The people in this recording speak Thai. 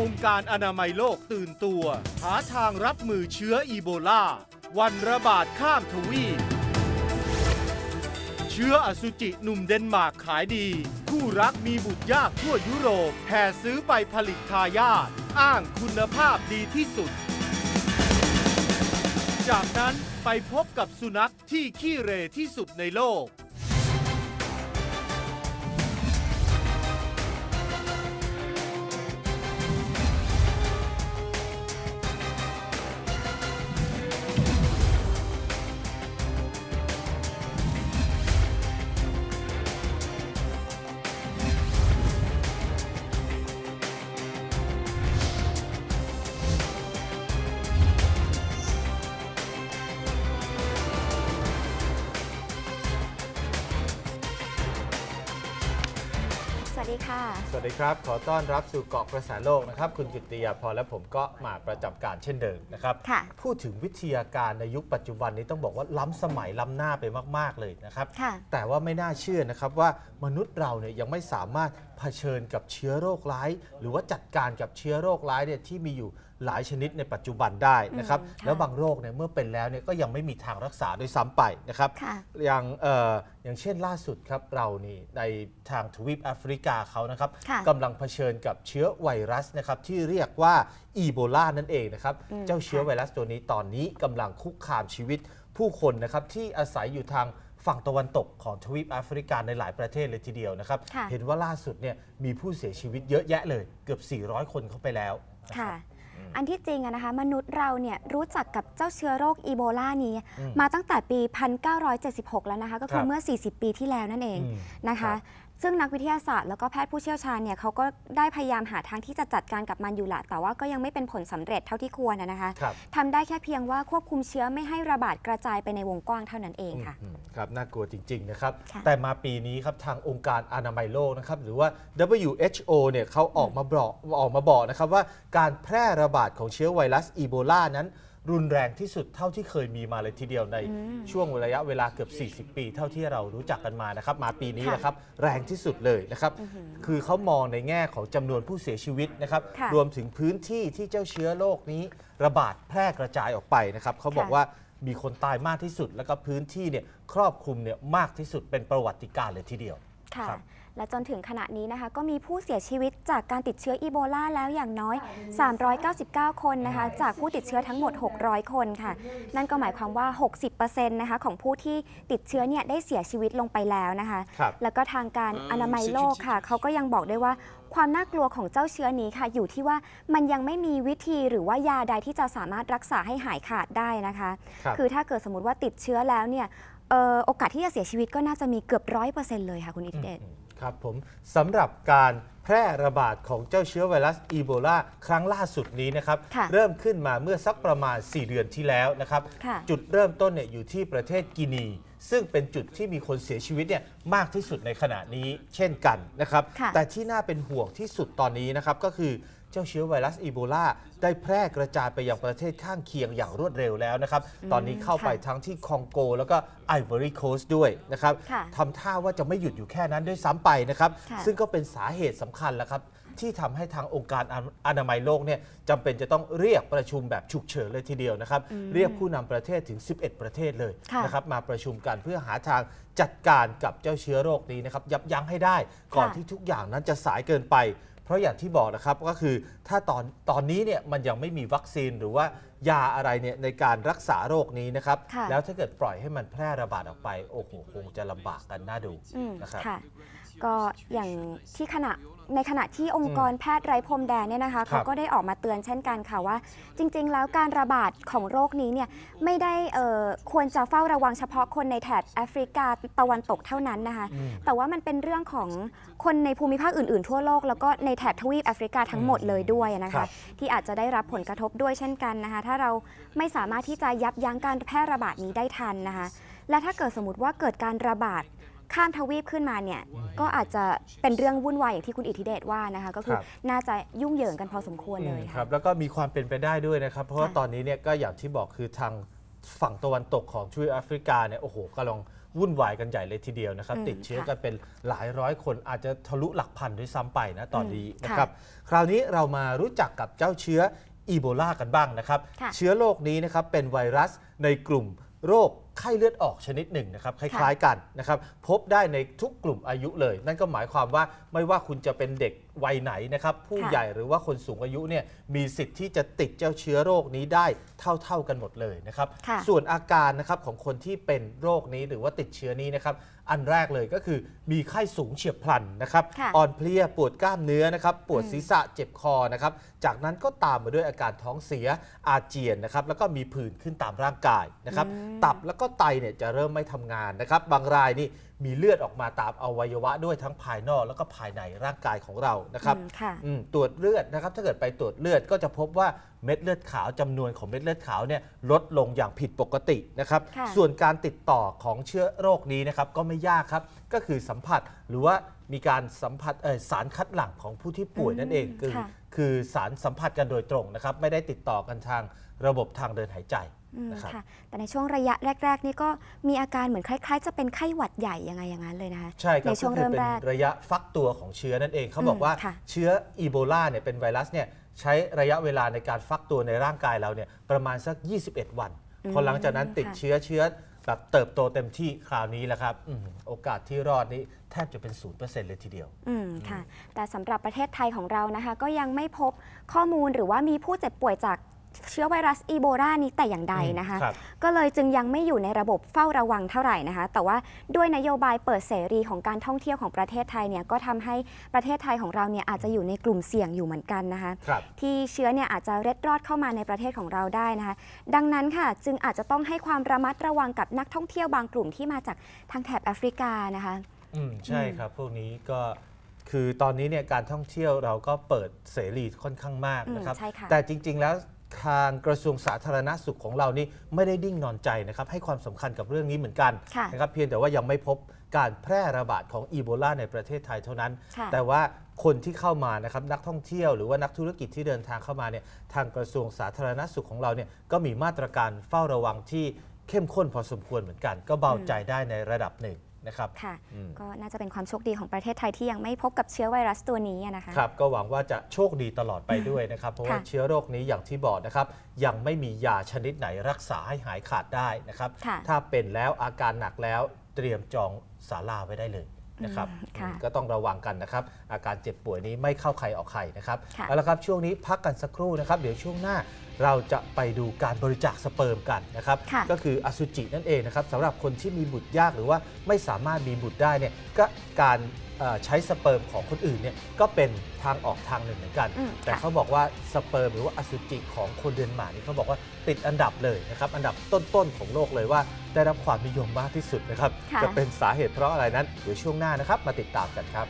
องค์การอนามัยโลกตื่นตัว หาทางรับมือเชื้ออีโบลา วันระบาดข้ามทวีป เชื้ออสุจิหนุ่มเดนมาร์กขายดี คู่รักมีบุตรยากทั่วยุโรปแห่ซื้อไปผลิตทายาทอ้างคุณภาพดีที่สุด จากนั้นไปพบกับสุนัขที่ขี้เรที่สุดในโลก ค่ะ สวัสดีครับ ขอต้อนรับสู่เกาะกระแสโลกนะครับ คุณกิตติยาพรและผมก็มาประจำการเช่นเดิมนะครับ ค่ะ พูดถึงวิทยาการในยุคปัจจุบันนี้ต้องบอกว่าล้ำสมัยล้ำหน้าไปมาก ๆ เลยนะครับ ค่ะ แต่ว่าไม่น่าเชื่อนะครับว่ามนุษย์เราเนี่ยยังไม่สามารถเผชิญกับเชื้อโรคร้าย หรือว่าจัดการกับเชื้อโรคร้ายเนี่ยที่มีอยู่ หลายชนิดในปัจจุบันได้นะครับอืมค่ะแล้วบางโรคเนี่ยเมื่อเป็นแล้วเนี่ยก็ยังไม่มีทางรักษาด้วยซ้ำไปนะครับค่ะอย่างเอ่ออย่างเช่นล่าสุดครับเรานี่ในทางทวีปแอฟริกาเขานะครับค่ะกำลังเผชิญกับเชื้อไวรัสนะครับที่เรียกว่าอีโบลานั่นเองนะครับอืมเจ้าเชื้อค่ะไวรัสตัวนี้ตอนนี้กำลังคุกคามชีวิตผู้คนนะครับที่อาศัยอยู่ทางฝั่งตะวันตกของทวีปแอฟริกาในหลายประเทศเลยทีเดียวนะครับค่ะเห็นว่าล่าสุดเนี่ยมีผู้เสียชีวิตเยอะแยะเลยเกือบ 400 คนเข้าไปแล้วนะค่ะรับ อันที่จริงอะนะคะมนุษย์เราเนี่ยรู้จักกับเจ้าเชื้อโรคอีโบลานี้ อืมมาตั้งแต่ปี 1976 แล้วนะคะ ก็คือครับเมื่อ 40 ปีที่แล้วนั่นเองอืมนะคะครับ ซึ่งนักวิทยาศาสตร์แล้วก็แพทย์ผู้เชี่ยวชาญเนี่ยเขาก็ได้พยายามหาทางที่จะจัดการกับมันอยู่แหละแต่ว่าก็ยังไม่เป็นผลสำเร็จเท่าที่ควรอะนะคะครับทำได้แค่เพียงว่าควบคุมเชื้อไม่ให้ระบาดกระจายไปในวงกว้างเท่านั้นเองค่ะอืมครับน่ากลัวจริง ๆ นะครับค่ะแต่มาปีนี้ครับทางองค์การอนามัยโลกนะครับหรือว่า WHO เนี่ยเขาออกมาบอกออกมาบอกนะครับว่าการแพร่ระบาดของเชื้อไวรัสอีโบลานั้น รุนแรงที่สุดเท่าที่เคยมีมาเลยทีเดียวในอืมช่วงระยะเวลาเกือบ 40 ปี เท่าที่เรารู้จักกันมานะครับมาปีนี้ค่ะนะครับแรงที่สุดเลยนะครับอื้อหือคือเขามองในแง่ของจำนวนผู้เสียชีวิตนะครับค่ะรวมถึงพื้นที่ที่เจ้าเชื้อโรคนี้ ระบาดแพร่กระจายออกไปนะครับเขาบอกค่ะว่ามีคนตายมากที่สุด แล้วก็พื้นที่เนี่ยครอบคลุมเนี่ยมากที่สุดเป็นประวัติการณ์เลยทีเดียวค่ะครับ และจนถึงขณะนี้นะคะ ก็มีผู้เสียชีวิตจากการติดเชื้ออีโบลาแล้วอย่างน้อย 399 คนนะคะ จากผู้ติดเชื้อทั้งหมด 600 คนค่ะ นั่นก็หมายความว่า 60%นะคะของผู้ที่ติดเชื้อเนี่ยได้เสียชีวิตลงไปแล้วนะคะครับแล้วก็ทางการอนามัยโลกค่ะเขาก็ยังบอกด้วยว่าความน่ากลัวของเจ้าเชื้อนี้ค่ะ อยู่ที่ว่ามันยังไม่มีวิธีหรือว่ายาใดที่จะสามารถรักษาให้หายขาดได้นะคะครับคือถ้าเกิดสมมติว่าติดเชื้อแล้วเนี่ย เอ่อโอกาสที่จะเสียชีวิตก็น่าจะมีเกือบร้อยเปอร์เซ็นต์เลยค่ะคุณอิทธิเดช ครับผมสำหรับการแพร่ระบาดของเจ้าเชื้อไวรัสอีโบลาครั้งล่าสุดนี้นะครับ ค่ะเริ่มขึ้นมาเมื่อสักประมาณ 4 เดือนที่แล้วนะครับ ค่ะ จุดเริ่มต้นเนี่ยอยู่ที่ประเทศกินี ซึ่งเป็นจุดที่มีคนเสียชีวิตเนี่ยมากที่สุดในขณะนี้เช่นกันนะครับ ค่ะ แต่ที่น่าเป็นห่วงที่สุดตอนนี้นะครับก็คือเจ้าเชื้อไวรัสอีโบลาได้แพร่กระจายไปยังประเทศข้างเคียงอย่างรวดเร็วแล้วนะครับ ตอนนี้เข้าไปค่ะทั้งที่คองโก แล้วก็ไอวอรี่โคสด้วยนะครับค่ะทำท่าว่าจะไม่หยุดอยู่แค่นั้นด้วยซ้ำไปนะครับค่ะซึ่งก็เป็นสาเหตุสำคัญแล้วครับที่ทำให้ทางองค์การอนามัยโลกเนี่ยจำเป็นจะต้องเรียกประชุมแบบฉุกเฉินเลยทีเดียวนะครับ เรียกผู้นำประเทศถึง 11 ประเทศเลยค่ะนะครับมาประชุมกันเพื่อหาทางจัดการกับเจ้าเชื้อโรคนี้นะครับยับยั้งให้ได้ ก่อนค่ะที่ทุกอย่างนั้นจะสายเกินไป เพราะอย่างที่บอกนะครับก็คือถ้าตอนตอนนี้เนี่ยมันยังไม่มีวัคซีนหรือว่ายาอะไรเนี่ยในการรักษาโรคนี้นะครับ ค่ะ แล้วถ้าเกิดปล่อยให้มันแพร่ระบาดออกไป โอ้โหคงจะลำบากกันน่าดูอืมนะครับ ค่ะ ก็อย่างที่ขณะ ในขณะที่องค์กรแพทย์ไร้พรมแดนเนี่ยนะคะครัเขาบก็ได้ออกมาเตือนเช่นกันค่ะว่า จริง ๆ แล้วการระบาดของโรคนี้เนี่ยไม่ได้เอ่อควรจะเฝ้าระวังเฉพาะคนในแถบแอฟริกาตะวันตกเท่านั้นนะคะอืมแต่ว่ามันเป็นเรื่องของคนในภูมิภาคอื่น ๆ ทั่วโลก แล้วก็ในแถบทวีปแอฟริกาทั้งหมดเลยด้วยนะครัคะบที่อาจจะได้รับผลกระทบด้วยเช่นกันนะคะถ้าเราไม่สามารถที่จะยับยั้งการแพร่ระบาดนี้ได้ทันนะคะและถ้าเกิดสมมติว่าเกิดการระบาด ข้ามทวีปขึ้นมาเนี่ยก็อาจจะเป็นเรื่องวุ่นวายอย่างที่คุณอิทธิเดชว่านะคะก็คือครับ น่าจะยุ่งเหยิงกันพอสมควรเลยอืมคค่ะ รับแล้วก็มีความเป็นไปได้ด้วยนะครับ เพราะว่าค่ะตอนนี้เนี่ยก็อย่างที่บอกคือทางฝั่งตะวันตกของทวีปแอฟริกาเนี่ยโอ้โหกำลังวุ่นวายกันใหญ่เลยทีเดียวนะครับ อืมติดเชื้อค่ะกันเป็นหลายร้อยคนอาจจะทะลุหลักพันด้วยซ้ำไปนะตอนนี้อืมนะครับ คราวนี้เรามารู้จักกับเจ้าเชื้ออีโบลากันบ้างนะครับ ค่ะ เชื้อโรคนี้นะครับเป็นไวรัสในกลุ่มโรค ไข้เลือดออกชนิดหนึ่งนะครับคล้ายๆกันนะครับพบได้ในทุกกลุ่มอายุเลย นั่นก็หมายความว่าไม่ว่าคุณจะเป็นเด็กวัยไหนนะครับผู้ค่ะใหญ่หรือว่าคนสูงอายุเนี่ยมีสิทธิ์ที่จะติดเจ้าเชื้อโรคนี้ได้เท่า ๆกันหมดเลยนะครับค่ะส่วนอาการนะครับของคนที่เป็นโรคนี้หรือว่าติดเชื้อนี้นะครับอันแรกเลยก็คือมีไข้สูงเฉียบพลันนะครับค่ะอ่อนเพลียปวดกล้ามเนื้อนะครับปวดอืมศีรษะเจ็บคอนะครับจากนั้นก็ตามมาด้วยอาการท้องเสียอาเจียนนะครับแล้วก็มีผื่นขึ้นตามร่างกายนะครับอืมตับแล้วก็ไตเนี่ยจะเริ่มไม่ทำงานนะครับ บางรายนี่มีเลือดออกมาตามอวัยวะด้วยทั้งภายนอกแล้วก็ภายในร่างกายของเรานะครับอืมค่ะ อืมตรวจเลือดนะครับ ถ้าเกิดไปตรวจเลือดก็จะพบว่าเม็ดเลือดขาวจำนวนของเม็ดเลือดขาวเนี่ยลดลงอย่างผิดปกตินะครับ ค่ะ ส่วนการติดต่อของเชื้อโรคนี้นะครับก็ไม่ยากครับ ก็คือสัมผัสหรือว่ามีการสัมผัสเอ่อสารคัดหลั่งของผู้ที่ป่วยนั่นเองคือ ค่ะ คือสารสัมผัสกันโดยตรงนะครับ ไม่ได้ติดต่อกันทางระบบทางเดินหายใจอืม นะครับค่ะแต่ในช่วงระยะแรก ๆ นี่ก็มีอาการเหมือนคล้าย ๆ จะเป็นไข้หวัดใหญ่ยังไงอย่างนั้นเลยนะคะใช่ครับในช่วงก็คือเริ่มเป็นแรกระยะฟักตัวของเชื้อนั่นเองเขาบอกว่าอืมค่ะเชื้ออีโบลาเนี่ยเป็นไวรัสเนี่ยใช้ระยะเวลาในการฟักตัวในร่างกายเราเนี่ยประมาณสัก 21 วันอืมพอหลังจากนั้นติดค่ะเชื้อเชื้อแบบเติบโตเต็มที่คราวนี้แหละครับอืมโอกาสที่รอดนี้แทบจะเป็น 0%เลยทีเดียว อืมค่ะ แต่สำหรับประเทศไทยของเรานะคะ ก็ยังไม่พบข้อมูลหรือว่ามีผู้เจ็บป่วยจาก เชื้อไวรัสอีโบลานี้แต่อย่างใดนะคะ ครับ ก็เลยจึงยังไม่อยู่ในระบบเฝ้าระวังเท่าไหร่นะคะ แต่ว่าด้วยนโยบายเปิดเสรีของการท่องเที่ยวของประเทศไทยเนี่ยก็ทำให้ประเทศไทยของเราเนี่ยอาจจะอยู่ในกลุ่มเสี่ยงอยู่เหมือนกันนะคะ ครับ ที่เชื้อเนี่ยอาจจะเร็ดรอดเข้ามาในประเทศของเราได้นะคะ ดังนั้นค่ะจึงอาจจะต้องให้ความระมัดระวังกับนักท่องเที่ยวบางกลุ่มที่มาจากทางแถบแอฟริกานะคะ อืมใช่ครับ พวกนี้ก็คือตอนนี้เนี่ยการท่องเที่ยวเราก็เปิดเสรีค่อนข้างมากนะครับ อืมใช่ค่ะแต่จริง ๆ แล้ว ทางกระทรวงสาธารณสุขของเรานี่ไม่ได้ดิ้งนอนใจนะครับให้ความสำคัญกับเรื่องนี้เหมือนกันค่ะนะครับเพียงแต่ว่ายังไม่พบการแพร่ระบาดของอีโบลาในประเทศไทยเท่านั้น ค่ะ แต่ว่าคนที่เข้ามานะครับนักท่องเที่ยวหรือว่านักธุรกิจที่เดินทางเข้ามาเนี่ยทางกระทรวงสาธารณสุขของเราเนี่ยก็มีมาตรการเฝ้าระวังที่เข้มข้นพอสมควรเหมือนกัน ก็เบาใจได้ในระดับหนึ่ง นะครับค่ะ อืม ก็น่าจะเป็นความโชคดีของประเทศไทยที่ยังไม่พบกับเชื้อไวรัสตัวนี้อะนะคะ ครับก็หวังว่าจะโชคดีตลอดไปด้วยนะครับ เพราะว่าค่ะเชื้อโรคนี้อย่างที่บอกนะครับ ยังไม่มียาชนิดไหนรักษาให้หายขาดได้นะครับ ค่ะ ถ้าเป็นแล้วอาการหนักแล้วเตรียมจองศาลาไว้ได้เลย นะครับอืมค่ะอืมก็ต้องระวังกันนะครับ อาการเจ็บป่วยนี้ไม่เข้าใครออกใครนะครับค่ะเอาละครับช่วงนี้พักกันสักครู่นะครับ เดี๋ยวช่วงหน้าเราจะไปดูการบริจาคสเปิร์มกันนะครับ ค่ะก็คืออสุจินั่นเองนะครับสำหรับคนที่มีบุตรยากหรือว่าไม่สามารถมีบุตรได้เนี่ยก็การเอ่อใช้สเปิร์มของคนอื่นเนี่ยก็เป็นทางออกทางหนึ่งเหมือนกัน แต่เขาบอกว่าสเปิร์มหรือว่าอสุจิของคนเดนมาร์กนี่เขาบอกว่าติดอันดับเลยนะครับอันดับต้นๆของโลกเลยว่าได้รับความนิยมมากที่สุดนะครับจะเป็นสาเหตุเพราะอะไรนั้นเดี๋ยวช่วงหน้านะครับมาติดตามกันครับ